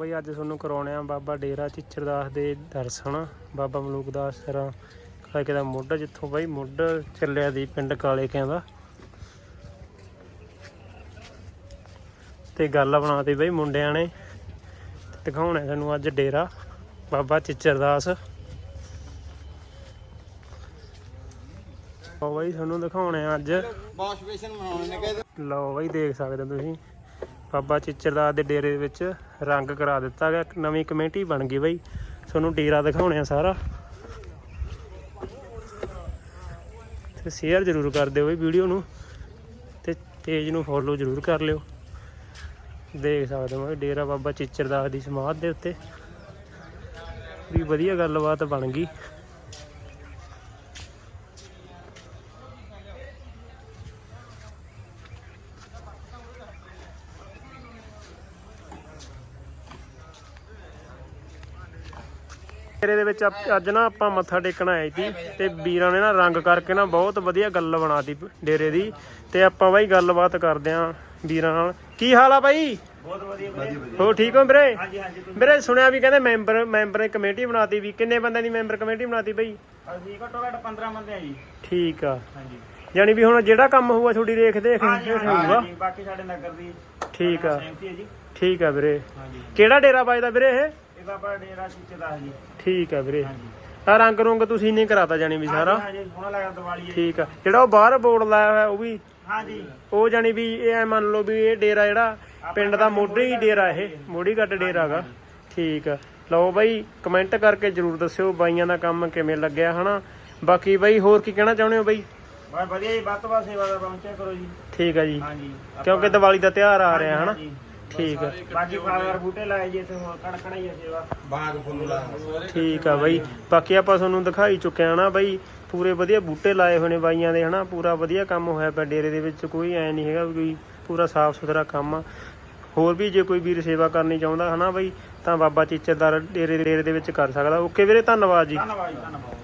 ਬਈ ਅੱਜ ਤੁਹਾਨੂੰ ਕਰਾਉਣੇ ਆ ਬਾਬਾ ਡੇਰਾ ਚਿੱਚਰਦਾਸ ਦੇ ਦਰਸ਼ਨ ਬਾਬਾ ਮਲੂਕ ਦਾਸ ਸਰਾਂ ਕਾਕੇ ਦਾ ਮੁੱਢ ਜਿੱਥੋਂ ਬਾਈ ਮੁੱਢ ਚੱਲਿਆ ਦੀ ਪਿੰਡ ਕਾਲੇ ਕਹਿੰਦਾ ਤੇ ਗੱਲ ਬਣਾਤੀ ਬਈ ਮੁੰਡਿਆਂ ਨੇ ਦਿਖਾਉਣਾ ਤੁਹਾਨੂੰ ਅੱਜ ਡੇਰਾ ਬਾਬਾ ਚਿੱਚਰਦਾਸ। ਉਹ ਬਈ ਤੁਹਾਨੂੰ ਦਿਖਾਉਣੇ ਅੱਜ। ਵਾਸ਼ ਬੇਸ਼ਨ ਬਣਾਉਣੇ ਨੇ ਕਹਿੰਦੇ ਲਓ ਬਈ ਦੇਖ ਸਕਦੇ ਤੁਸੀਂ। ਬਾਬਾ ਚਿੱਚਰਦਾਸ ਦੇ ਡੇਰੇ ਵਿੱਚ ਰੰਗ ਕਰਾ ਦਿੱਤਾ ਗਿਆ। ਇੱਕ ਨਵੀਂ ਕਮੇਟੀ ਬਣ ਗਈ ਬਈ। ਤੁਹਾਨੂੰ ਡੇਰਾ ਦਿਖਾਉਣੇ ਆ ਸਾਰਾ। ਤੇ ਸ਼ੇਅਰ ਜ਼ਰੂਰ ਕਰ ਦਿਓ ਬਈ ਵੀਡੀਓ ਨੂੰ। ਤੇ ਪੇਜ ਨੂੰ ਫੋਲੋ ਜ਼ਰੂਰ ਕਰ ਲਿਓ। ਦੇਖ ਸਕਦੇ ਹੋ ਬਈ ਡੇਰਾ ਬਾਬਾ ਚਿੱਚਰਦਾਸ ਦੀ ਸਮਾਧ ਦੇ ਉੱਤੇ। ਵੀ ਵਧੀਆ ਗੱਲਬਾਤ ਬਣ ਗਈ। ਡੇਰੇ ਦੇ ਵਿੱਚ ਅੱਜ ਨਾ ਆਪਾਂ ਮੱਥਾ ਟੇਕਣ ਆਏ ਸੀ ਤੇ ਵੀਰਾਂ ਨੇ ਨਾ ਰੰਗ ਕਰਕੇ ਨਾ ਬਹੁਤ ਵਧੀਆ ਗੱਲ ਬਣਾਤੀ ਡੇਰੇ ਦੀ ਤੇ ਆਪਾਂ ਬਾਈ ਗੱਲਬਾਤ ਕਰਦੇ ਆਂ ਵੀਰਾਂ ਨਾਲ। ਕੀ ਹਾਲ ਆ ਬਾਈ? ਬਹੁਤ ਵਧੀਆ ਵੀਰੇ ਹੋ ਠੀਕ ਹੋ ਵੀਰੇ? ਹਾਂਜੀ ਹਾਂਜੀ ਤੁਸੀਂ ਵੀਰੇ ਸੁਣਿਆ ਵੀ ਕਹਿੰਦੇ ਮੈਂਬਰ ਮੈਂਬਰ ਨੇ ਕਮੇਟੀ ਬਣਾਤੀ ਵੀ ਕਿੰਨੇ ਬੰਦਿਆਂ ਦੀ ਮੈਂਬਰ ਕਮੇਟੀ ਬਣਾਤੀ ਬਾਈ? ਅਸੀਂ ਘੱਟੋ ਘੱਟ 15 ਬੰਦੇ ਆ ਜੀ। ਠੀਕ ਆ। ਹਾਂਜੀ। ਯਾਨੀ ਵੀ ਹੁਣ ਜਿਹੜਾ ਕੰਮ ਹੋਊਗਾ ਤੁਹਾਡੀ ਦੇਖ ਦੇਖ ਹੋਊਗਾ। ਬਾਕੀ ਸਾਡੇ ਨਗਰ ਦੀ ਠੀਕ ਆ। ਠੀਕ ਆ ਵੀਰੇ। ਕਿਹੜਾ ਡੇਰਾ ਵੱਜਦਾ ਵੀਰੇ ਇਹ? ਇਹ ਬਾਬਾ ਡੇਰਾ ਸਿੱਚਦਾ ਜੀ। ਠੀਕ ਆ ਵੀਰੇ। ਹਾਂਜੀ। ਆ ਰੰਗ ਰੁੰਗ ਤੁਸੀਂ ਨਹੀਂ ਕਰਾਤਾ ਜਾਣੀ ਵੀ ਸਾਰਾ? ਹਾਂਜੀ ਹੁਣ ਲੱਗਾ ਦੀਵਾਲੀ ਹੈ ਠੀਕ ਆ। ਜਿਹੜਾ ਉਹ ਬਾਹਰ ਬੋਰਡ ਲਾਇਆ ਹੋਇਆ ਉਹ ਵੀ? ਹਾਂਜੀ। ਉਹ ਜਾਨੀ ਵੀ ਇਹ ਐਂ ਮੰਨ ਲਓ ਵੀ ਇਹ ਡੇਰਾ ਜਿਹੜਾ ਪਿੰਡ ਦਾ ਮੋਢੀ ਹੀ ਡੇਰਾ ਇਹ ਮੋਢੀ ਘੱਟ ਡੇਰਾ ਹੈਗਾ। ਠੀਕ ਆ। ਲਓ ਬਾਈ ਕਮੈਂਟ ਕਰਕੇ ਜਰੂਰ ਦੱਸਿਓ ਬਾਈਆਂ ਦਾ ਕੰਮ ਕਿਵੇਂ ਲੱਗਿਆ ਹਨਾ? ਬਾਕੀ ਬਾਈ ਹੋਰ ਕੀ ਕਹਿਣਾ ਚਾਹੁੰਦੇ ਹੋ ਬਾਈ? ਬਹੁਤ ਵਧੀਆ ਜੀ ਵੱਧ ਤੋਂ ਵੱਧ ਸੇਵਾ ਦਾ ਪਹੁੰਚਿਆ ਕਰੋ ਜੀ। ਠੀਕ ਆ ਜੀ। ਹਾਂਜੀ ਕਿਉਂਕਿ ਦੀਵਾਲੀ ਦਾ ਤਿਉਹਾਰ ਆ ਰਿਹਾ ਹਨਾ। ਠੀਕ ਆ। ਬਾਕੀ ਫਲਾਵਰ ਬੂਟੇ ਲਾਏ ਜੀ ਹੋਰ ਕੜਕਣਾ ਹੀ ਸੇਵਾ। ਬਾਗ ਫੁੱਲ ਲਾ ਠੀਕ ਆ ਬਾਈ। ਬਾਕੀ ਆਪਾਂ ਤੁਹਾਨੂੰ ਦਿਖਾਈ ਚੁੱਕੇ ਆ ਨਾ ਬਾਈ ਪੂਰੇ ਵਧੀਆ ਬੂਟੇ ਲਾਏ ਹੋਏ ਨੇ ਬਾਈਆਂ ਦੇ ਹਨਾ? ਪੂਰਾ ਵਧੀਆ ਕੰਮ ਹੋਇਆ ਪਿਆ ਡੇਰੇ ਦੇ ਵਿੱਚ। ਕੋਈ ਐ ਨਹੀਂ ਹੈਗਾ ਵੀ ਕੋਈ ਪੂਰਾ ਸਾਫ਼ ਸੁਥਰਾ ਕੰਮ ਆ। ਹੋਰ ਵੀ ਜੇ ਕੋਈ ਵੀਰ ਸੇਵਾ ਕਰਨੀ ਚਾਹੁੰਦਾ ਹਨਾ ਬਾਈ ਤਾਂ ਬਾਬਾ ਚੀਚਰਦਾਰ ਡੇਰੇ ਡੇਰੇ ਦੇ ਵਿੱਚ ਕਰ ਸਕਦਾ। ਓਕੇ ਵੀਰੇ ਧੰਨਵਾਦ ਜੀ। ਧੰਨਵਾਦ ਜੀ ਧੰਨਵਾਦ।